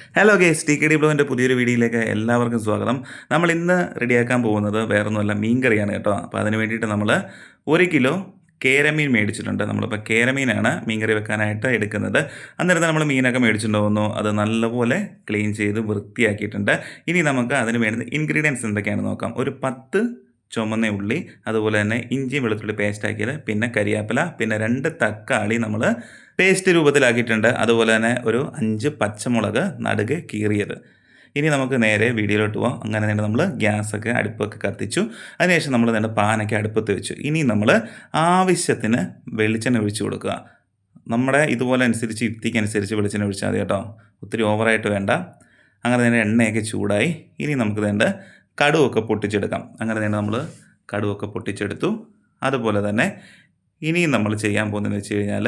Hello guys T K D ബ്ലോവിന്റെ പുതിയൊരു വീഡിയോയിലേക്ക് എല്ലാവർക്കും സ്വാഗതം. നമ്മൾ ഇന്ന് റെഡിയാക്കാൻ പോകുന്നത് വേറൊന്നുമല്ല മീൻ കറിയാണ് കേട്ടോ. അപ്പോൾ അതിന് വേണ്ടിയിട്ട് നമ്മൾ ഒരു കിലോ കേരമീൻ മേടിച്ചിട്ടുണ്ട്. നമ്മളിപ്പോൾ കേരമീനാണ് മീൻ കറി വെക്കാനായിട്ട് എടുക്കുന്നത്. അന്നേരം നമ്മൾ മീനൊക്കെ മേടിച്ചിട്ട് അത് നല്ലപോലെ ക്ലീൻ ചെയ്ത് വൃത്തിയാക്കിയിട്ടുണ്ട്. ഇനി നമുക്ക് അതിന് വേണ്ടുന്ന ഇൻഗ്രീഡിയൻസ് എന്തൊക്കെയാണ് നോക്കാം. ഒരു പത്ത് ചുമന്ന ഉള്ളി അതുപോലെ തന്നെ ഇഞ്ചി വെളുത്തുള്ളി പേസ്റ്റ് ആക്കിയത്. പിന്നെ കരിയാപ്പില പിന്നെ രണ്ട് തക്കാളി നമ്മൾ പേസ്റ്റ് രൂപത്തിലാക്കിയിട്ടുണ്ട്. അതുപോലെ തന്നെ ഒരു അഞ്ച് പച്ചമുളക് നടുക് കീറിയത്. ഇനി നമുക്ക് നേരെ വീഡിയോയിലോട്ട് പോകാം അങ്ങനെ തന്നെ നമ്മൾ ഗ്യാസൊക്കെ അടുപ്പൊക്കെ കത്തിച്ചു. അതിനുശേഷം നമ്മൾ നേരെ പാനൊക്കെ അടുപ്പത്ത് വെച്ചു. ഇനി നമ്മൾ ആവശ്യത്തിന് വെളിച്ചെണ്ണ ഒഴിച്ചു കൊടുക്കുക. നമ്മുടെ ഇതുപോലെ അനുസരിച്ച് യുക്തിക്കനുസരിച്ച് വെളിച്ചെണ്ണ ഒഴിച്ചാൽ മതി കേട്ടോ. ഒത്തിരി ഓവറായിട്ട് വേണ്ട. അങ്ങനെ തന്നെ എണ്ണയൊക്കെ ചൂടായി. ഇനി നമുക്ക് വേണ്ട കടുവൊക്കെ പൊട്ടിച്ചെടുക്കാം. അങ്ങനെ തന്നെ നമ്മൾ കടുവൊക്കെ പൊട്ടിച്ചെടുത്തു. അതുപോലെ തന്നെ ഇനിയും നമ്മൾ ചെയ്യാൻ പോകുന്നതെന്ന് വെച്ച് കഴിഞ്ഞാൽ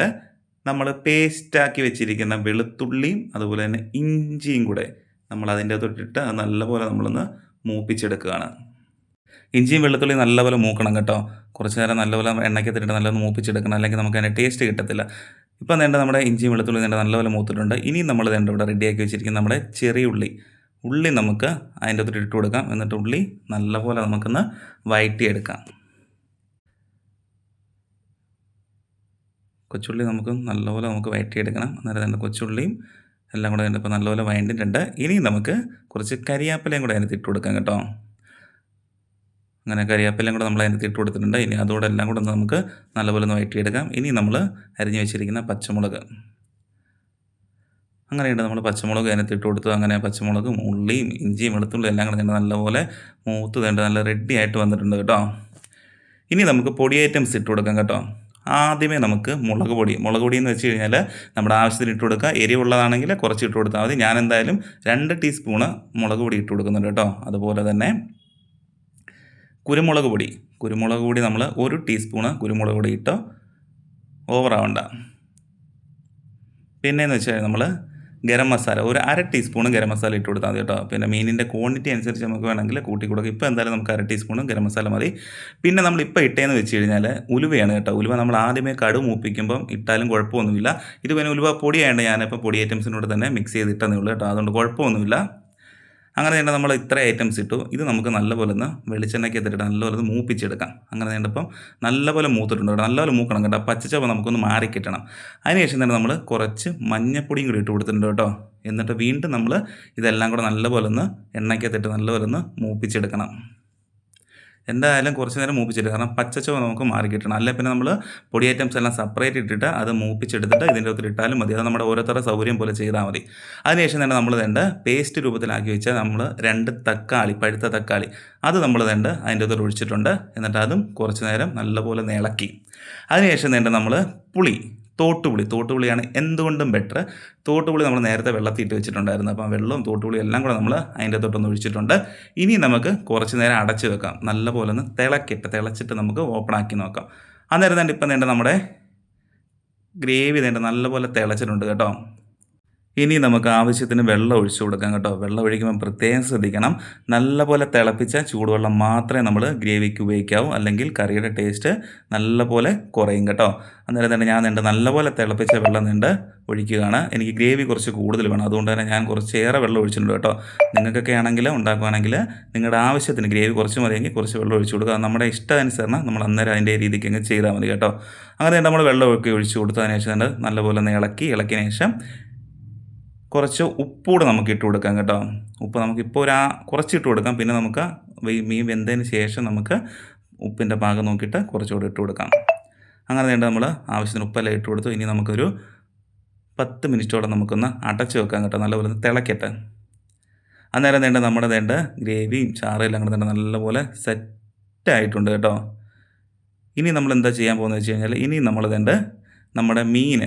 നമ്മൾ പേസ്റ്റാക്കി വെച്ചിരിക്കുന്ന വെളുത്തുള്ളിയും അതുപോലെ തന്നെ ഇഞ്ചിയും കൂടെ നമ്മൾ അതിന്റെ തൊട്ടിട്ട് അത് നല്ലപോലെ നമ്മളൊന്ന് മൂപ്പിച്ചെടുക്കുകയാണ്. ഇഞ്ചിയും വെളുത്തുള്ളിയും നല്ലപോലെ മൂക്കണം കേട്ടോ. കുറച്ച് നേരം നല്ലപോലെ എണ്ണയ്ക്കത്തിട്ട് നല്ലപോലെ മൂപ്പിച്ചെടുക്കണം. അല്ലെങ്കിൽ നമുക്ക് അതിന്റെ ടേസ്റ്റ് കിട്ടത്തില്ല. ഇപ്പം വേണ്ട നമ്മുടെ ഇഞ്ചിയും വെളുത്തുള്ളി വേണ്ട നല്ലപോലെ മൂത്തിട്ടുണ്ട്. ഇനി നമ്മൾ വേണ്ട ഇവിടെ റെഡിയാക്കി വെച്ചിരിക്കുന്ന നമ്മുടെ ചെറിയ ഉള്ളി. ഉള്ളി നമുക്ക് അതിന്റെ അകത്തോട്ട് ഇട്ട് കൊടുക്കാം. എന്നിട്ട് ഉള്ളി നല്ലപോലെ നമുക്കൊന്ന് വഴറ്റിയെടുക്കാം കൊച്ചുള്ളി നമുക്ക് നല്ലപോലെ നമുക്ക് വഴറ്റിയെടുക്കണം അന്നേരം തന്നെ കൊച്ചുള്ളിയും എല്ലാം കൂടെ ഇപ്പോൾ നല്ലപോലെ വഴണ്ടിട്ടുണ്ട് ഇനി നമുക്ക് കുറച്ച് കരിയാപ്പിലയും കൂടെ അതിനകത്ത് ഇട്ട് കൊടുക്കാം കേട്ടോ. അങ്ങനെ കരിയാപ്പിലയും കൂടെ നമ്മൾ അതിനകത്ത് ഇട്ട് കൊടുത്തിട്ടുണ്ട്. ഇനി അതോടെ എല്ലാം കൂടെ നമുക്ക് നല്ലപോലെ ഒന്ന് വഴറ്റിയെടുക്കാം ഇനി നമ്മൾ അരിഞ്ഞു വെച്ചിരിക്കുന്ന പച്ചമുളക്. അങ്ങനെയുണ്ട്. നമ്മൾ പച്ചമുളക് അതിനകത്ത് ഇട്ട് കൊടുത്തു. അങ്ങനെ പച്ചമുളകും ഉള്ളിയും ഇഞ്ചിയും വെളുത്തുള്ളിയും എല്ലാം കൂടെ നല്ലപോലെ മൂത്ത് തേണ്ട നല്ല റെഡി ആയിട്ട് വന്നിട്ടുണ്ട് കേട്ടോ. ഇനി നമുക്ക് പൊടി ഐറ്റംസ് ഇട്ട് കൊടുക്കാം കേട്ടോ. ആദ്യമേ നമുക്ക് മുളക് പൊടി. മുളക് പൊടി എന്ന് വെച്ച് കഴിഞ്ഞാൽ നമ്മുടെ ആവശ്യത്തിന് ഇട്ട് കൊടുക്കുക. എരിവുള്ളതാണെങ്കിൽ കുറച്ച് ഇട്ട് കൊടുത്താൽ മതി. ഞാൻ എന്തായാലും രണ്ട് ടീസ്പൂണ് മുളക് പൊടി ഇട്ട് കൊടുക്കുന്നുണ്ട് കേട്ടോ. അതുപോലെ തന്നെ കുരുമുളക് പൊടി. കുരുമുളക് പൊടി നമ്മൾ ഒരു ടീസ്പൂണ് കുരുമുളക് പൊടി ഇട്ടോ ഓവറാവണ്ട പിന്നെയെന്ന് വെച്ചാൽ നമ്മൾ ഗരം മസാല ഒരു അര ടീസ്പൂൺ ഗരം മസാല ഇട്ട് കൊടുത്താൽ മതി കേട്ടോ. പിന്നെ മീനിന്റെ ക്വാണ്ടിറ്റി അനുസരിച്ച് നമുക്ക് വേണമെങ്കിൽ കൂട്ടി കൊടുക്കുക ഇപ്പോൾ എന്തായാലും നമുക്ക് അര ടീസ്പൂൺ ഗരം മസാല മതി. പിന്നെ നമ്മൾ ഇപ്പോൾ ഇട്ടേന്ന് വെച്ച് കഴിഞ്ഞാൽ ഉലുവയാണ് കേട്ടോ. ഉലുവ നമ്മൾ ആദ്യമേ കടു മൂപ്പിക്കുമ്പം ഇട്ടാലും കുഴപ്പമൊന്നുമില്ല. ഇത് പിന്നെ ഉലുവ പൊടിയായതുകൊണ്ട് ഞാനിപ്പോൾ പൊടി ഐറ്റംസിനോട് തന്നെ മിക്സ് ചെയ്ത് ഇട്ടതേ ഉള്ളൂ കേട്ടോ. അതുകൊണ്ട് കുഴപ്പമൊന്നുമില്ല. അങ്ങനെ തന്നെ നമ്മൾ ഇത്ര ഐറ്റംസ് ഇട്ടു. ഇത് നമുക്ക് നല്ലപോലെ ഒന്ന് വെളിച്ചെണ്ണയ്ക്ക് എത്തിയിട്ട് നല്ലപോലെ ഒന്ന് മൂപ്പിച്ചെടുക്കാം. അങ്ങനെ വേണ്ടപ്പം നല്ലപോലെ മൂത്തിട്ടുണ്ട് കേട്ടോ. നല്ലപോലെ മൂക്കണം കേട്ടോ. പച്ചച്ചപ്പം നമുക്കൊന്ന് മാറി കിട്ടണം. അതിനുശേഷം തന്നെ നമ്മൾ കുറച്ച് മഞ്ഞപ്പൊടിയും കൂടി ഇട്ട് കൊടുത്തിട്ടുണ്ട് കേട്ടോ. എന്നിട്ട് വീണ്ടും നമ്മൾ ഇതെല്ലാം കൂടെ നല്ലപോലെ ഒന്ന് എണ്ണയ്ക്കകത്തിട്ട് നല്ലപോലെ ഒന്ന് മൂപ്പിച്ചെടുക്കണം. എന്തായാലും കുറച്ച് നേരം മൂപ്പിച്ചിട്ട് കാരണം പച്ചച്ചോ നമുക്ക് മാറി കിട്ടണം. അല്ലെങ്കിൽ പിന്നെ നമ്മൾ പൊടി ഐറ്റംസ് എല്ലാം സെപ്പറേറ്റ് ഇട്ടിട്ട് അത് മൂപ്പിച്ചെടുത്തിട്ട് ഇതിന്റെ അകത്ത് ഇട്ടാലും മതി. അത് നമ്മുടെ ഓരോരുത്തരുടെ സൗകര്യം പോലെ ചെയ്താൽ മതി. അതിനുശേഷം തന്നെ നമ്മൾ തന്നെ പേസ്റ്റ് രൂപത്തിലാക്കി വെച്ചാൽ നമ്മൾ രണ്ട് തക്കാളി പഴുത്ത തക്കാളി. അത് നമ്മൾ തന്നെ അതിന്റെ അകത്ത് ഒഴിച്ചിട്ടുണ്ട്. എന്നിട്ട് അതും കുറച്ച് നേരം നല്ലപോലെ ഇളക്കി അതിനുശേഷം തന്നെ നമ്മൾ പുളി. തോട്ടുപുളി തോട്ടുപുളിയാണ് എന്തുകൊണ്ടും ബെറ്റർ തോട്ടുപുളി നമ്മൾ നേരത്തെ വെള്ളത്തിൽ വെള്ളത്തിയിട്ട് വെച്ചിട്ടുണ്ടായിരുന്നു. അപ്പം വെള്ളവും തോട്ടുപുളി എല്ലാം കൂടെ നമ്മൾ അതിന്റെ തൊട്ടൊന്ന് ഒഴിച്ചിട്ടുണ്ട്. ഇനി നമുക്ക് കുറച്ച് നേരം അടച്ച് വെക്കാം. നല്ലപോലെ ഒന്ന് തിളക്കിട്ട് തിളച്ചിട്ട് നമുക്ക് ഓപ്പൺ ആക്കി നോക്കാം. അന്നേരം തന്നെ ഇപ്പം നേണ്ട നമ്മുടെ ഗ്രേവി നേണ്ട നല്ലപോലെ തിളച്ചിട്ടുണ്ട് കേട്ടോ. ഇനി നമുക്ക് ആവശ്യത്തിന് വെള്ളം ഒഴിച്ചു കൊടുക്കാം കേട്ടോ. വെള്ളം ഒഴിക്കുമ്പോൾ പ്രത്യേകം ശ്രദ്ധിക്കണം. നല്ലപോലെ തിളപ്പിച്ച ചൂടുവെള്ളം മാത്രമേ നമ്മൾ ഗ്രേവിക്ക് ഉപയോഗിക്കാവൂ. അല്ലെങ്കിൽ കറിയുടെ ടേസ്റ്റ് നല്ലപോലെ കുറയും കേട്ടോ. അന്നേരം തന്നെ ഞാൻ നിന്റെ നല്ലപോലെ തിളപ്പിച്ച വെള്ളം നിണ്ട് ഒഴിക്കുകയാണ്. എനിക്ക് ഗ്രേവി കുറച്ച് കൂടുതൽ വേണം. അതുകൊണ്ട് തന്നെ ഞാൻ കുറച്ചേറെ വെള്ളം ഒഴിച്ചിട്ടുണ്ട് കേട്ടോ. നിങ്ങൾക്കൊക്കെ ആണെങ്കിൽ ഉണ്ടാക്കുകയാണെങ്കിൽ നിങ്ങളുടെ ആവശ്യത്തിന് ഗ്രേവി കുറച്ച് മതിയെങ്കിൽ കുറച്ച് വെള്ളം ഒഴിച്ചു കൊടുക്കുക. നമ്മുടെ ഇഷ്ടാനുസരണം നമ്മൾ അന്നേരം അതിന്റെ രീതിക്ക് അങ്ങ് ചെയ്താൽ മതി കേട്ടോ. അങ്ങനെ നമ്മൾ വെള്ളം വെള്ളമൊക്കെ ഒഴിച്ചു കൊടുത്തതിന് ശേഷം നല്ലപോലെ ഒന്ന് ഇളക്കി. ഇളക്കിയതിന് ശേഷം കുറച്ച് ഉപ്പൂടെ നമുക്ക് ഇട്ട് കൊടുക്കാം കേട്ടോ. ഉപ്പ് നമുക്ക് ഇപ്പോൾ ഒരു ആ കുറച്ച് ഇട്ട് കൊടുക്കാം. പിന്നെ നമുക്ക് മീൻ വെന്തതിന് ശേഷം നമുക്ക് ഉപ്പിന്റെ പാകം നോക്കിയിട്ട് കുറച്ചുകൂടെ ഇട്ട് കൊടുക്കാം. അങ്ങനെ വേണ്ട നമ്മൾ ആവശ്യത്തിന് ഉപ്പെല്ലാം ഇട്ട് കൊടുത്തു. ഇനി നമുക്കൊരു പത്ത് മിനിറ്റോളം നമുക്കൊന്ന് അടച്ച് വെക്കാം കേട്ടോ. നല്ലപോലെ തിളക്കട്ടെ. അന്നേരം വേണ്ട നമ്മുടെ വേണ്ട ഗ്രേവിയും ചാറും എല്ലാം കൂടെ നല്ലപോലെ സെറ്റായിട്ടുണ്ട് കേട്ടോ. ഇനി നമ്മൾ എന്താ ചെയ്യാൻ പോകുന്നത് വെച്ച് കഴിഞ്ഞാൽ ഇനി നമ്മൾ വേണ്ട നമ്മുടെ മീൻ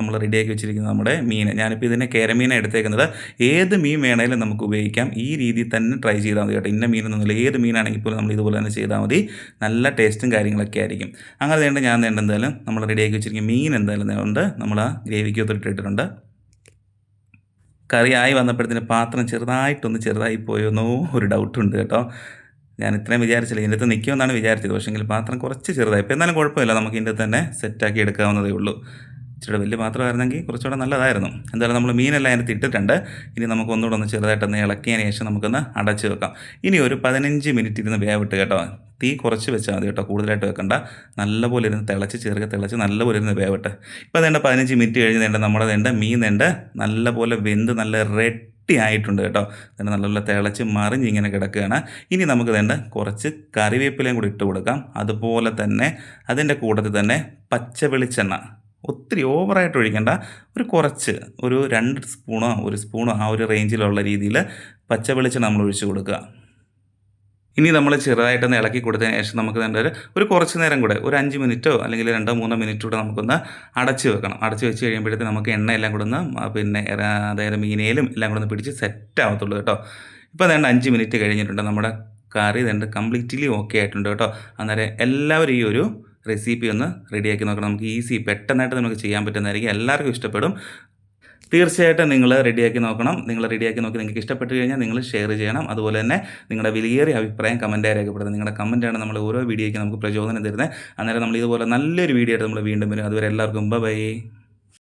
നമ്മൾ റെഡിയാക്കി വെച്ചിരിക്കുന്ന നമ്മുടെ മീൻ. ഞാനിപ്പോൾ ഇതിനെ കേരമീനാണ് എടുത്തേക്കുന്നത്. ഏത് മീൻ വേണേലും നമുക്ക് ഉപയോഗിക്കാം. ഈ രീതിയിൽ തന്നെ ട്രൈ ചെയ്താൽ മതി കേട്ടോ. ഇന്ന മീനൊന്നുമില്ല ഏത് മീനാണെങ്കിൽ പോലും നമ്മൾ ഇതുപോലെ തന്നെ ചെയ്താൽ മതി. നല്ല ടേസ്റ്റും കാര്യങ്ങളൊക്കെ ആയിരിക്കും. അങ്ങനെ വേണ്ട ഞാൻ വേണ്ട എന്തായാലും നമ്മൾ റെഡിയാക്കി വെച്ചിരിക്കുന്ന മീൻ എന്തായാലും ഉണ്ട്. നമ്മൾ ആ ഗ്രേവിക്ക് ഒത്തിട്ടിട്ടുണ്ട് കറിയായി വന്നപ്പോഴത്തേന് പാത്രം ചെറുതായിട്ടൊന്ന് ചെറുതായി പോയെന്നോ ഒരു ഡൗട്ടുണ്ട് കേട്ടോ. ഞാൻ ഇത്രയും വിചാരിച്ചില്ല. ഇതിന്റെ അകത്ത് നിൽക്കുമെന്നാണ് വിചാരിച്ചത്. പക്ഷേങ്കിൽ പാത്രം കുറച്ച് ചെറുതായി. ഇപ്പോൾ എന്നാലും കുഴപ്പമില്ല. നമുക്ക് ഇതിന്റെ തന്നെ സെറ്റാക്കി എടുക്കാവുന്നതേ ഉള്ളൂ. ഇച്ചിരി വലിയ പാത്രമായിരുന്നെങ്കിൽ കുറച്ചുകൂടെ നല്ലതായിരുന്നു. എന്തായാലും നമ്മൾ മീനെല്ലാം അതിനകത്ത് ഇട്ടിട്ടുണ്ട്. ഇനി നമുക്ക് ഒന്നുകൂടെ ഒന്ന് ചെറുതായിട്ടൊന്ന് ഇളക്കിയതിന് ശേഷം നമുക്കൊന്ന് അടച്ച് വെക്കാം. ഇനി ഒരു പതിനഞ്ച് മിനിറ്റ് ഇരുന്ന് വേവിട്ട് കേട്ടോ. തീ കുറച്ച് വെച്ചാൽ മതി കേട്ടോ കൂടുതലായിട്ട് വെക്കണ്ട. നല്ലപോലെ ഇരുന്ന് തിളച്ച് ചെറുക്കെ തിളച്ച് നല്ലപോലെ ഇരുന്ന് വേവിട്ട് ഇപ്പോൾ വേണ്ട പതിനഞ്ച് മിനിറ്റ് കഴിഞ്ഞ് വേണ്ട നമ്മുടെ വേണ്ട മീൻ വേണ്ട നല്ലപോലെ വെന്ത് നല്ല റെഡ് ആയിട്ടുണ്ട് കേട്ടോ. അതിന്റെ നല്ലപോലെ തിളച്ച് മറിഞ്ഞ് ഇങ്ങനെ കിടക്കുകയാണ്. ഇനി നമുക്ക് വേണ്ട കുറച്ച് കറിവേപ്പിലയും കൂടി ഇട്ട് കൊടുക്കാം. അതുപോലെ തന്നെ അതിന്റെ കൂട്ടത്തിൽ തന്നെ പച്ച വെളിച്ചെണ്ണ ഒത്തിരി ഓവറായിട്ട് ഒഴിക്കേണ്ട. ഒരു കുറച്ച് ഒരു രണ്ട് സ്പൂണോ ഒരു സ്പൂണോ ആ ഒരു റേഞ്ചിലുള്ള രീതിയിൽ പച്ച നമ്മൾ ഒഴിച്ചു കൊടുക്കുക. ഇനി നമ്മൾ ചെറുതായിട്ടൊന്ന് ഇളക്കി കൊടുത്തതിന് ശേഷം നമുക്ക് വേണ്ട ഒരു കുറച്ച് നേരം കൂടെ ഒരു അഞ്ച് മിനിറ്റോ അല്ലെങ്കിൽ രണ്ടോ മൂന്നോ മിനിറ്റ് കൂടെ നമുക്കൊന്ന് അടച്ച് വെക്കണം. അടച്ചു വെച്ച് കഴിയുമ്പോഴത്തേക്ക് നമുക്ക് എണ്ണ എല്ലാം കൂടെ ഒന്ന് പിന്നെ അതായത് മീനയിലും എല്ലാം കൂടെ ഒന്ന് പിടിച്ച് സെറ്റ് ആവത്തുള്ളൂ കേട്ടോ. ഇപ്പോൾ അതേണ്ട അഞ്ച് മിനിറ്റ് കഴിഞ്ഞിട്ടുണ്ട്. നമ്മുടെ കറി വേണ്ട കംപ്ലീറ്റ്ലി ഓക്കെ ആയിട്ടുണ്ട് കേട്ടോ. അന്നേരം എല്ലാവരും ഈ ഒരു റെസിപ്പി ഒന്ന് റെഡിയാക്കി നോക്കണം. നമുക്ക് ഈസി പെട്ടെന്നായിട്ട് നമുക്ക് ചെയ്യാൻ പറ്റുന്നതായിരിക്കും. എല്ലാവർക്കും ഇഷ്ടപ്പെടും. തീർച്ചയായിട്ടും നിങ്ങൾ റെഡിയാക്കി നോക്കണം. നിങ്ങൾ റെഡിയാക്കി നോക്കി നിങ്ങൾക്ക് ഇഷ്ടപ്പെട്ട് കഴിഞ്ഞാൽ നിങ്ങൾ ഷെയർ ചെയ്യണം. അതുപോലെ തന്നെ നിങ്ങളുടെ വിലയേറിയ അഭിപ്രായം കമന്റായി രേഖപ്പെടുത്തുന്നത് നിങ്ങളുടെ കമന്റാണ് നമ്മൾ ഓരോ വീഡിയോയ്ക്ക് നമുക്ക് പ്രചോദനം തരുന്നത്. അന്നേരം നമ്മൾ ഇതുപോലെ നല്ലൊരു വീഡിയോ ആയിട്ട് നമ്മൾ വീണ്ടും വരും. അതുവരെ എല്ലാവർക്കും ബൈ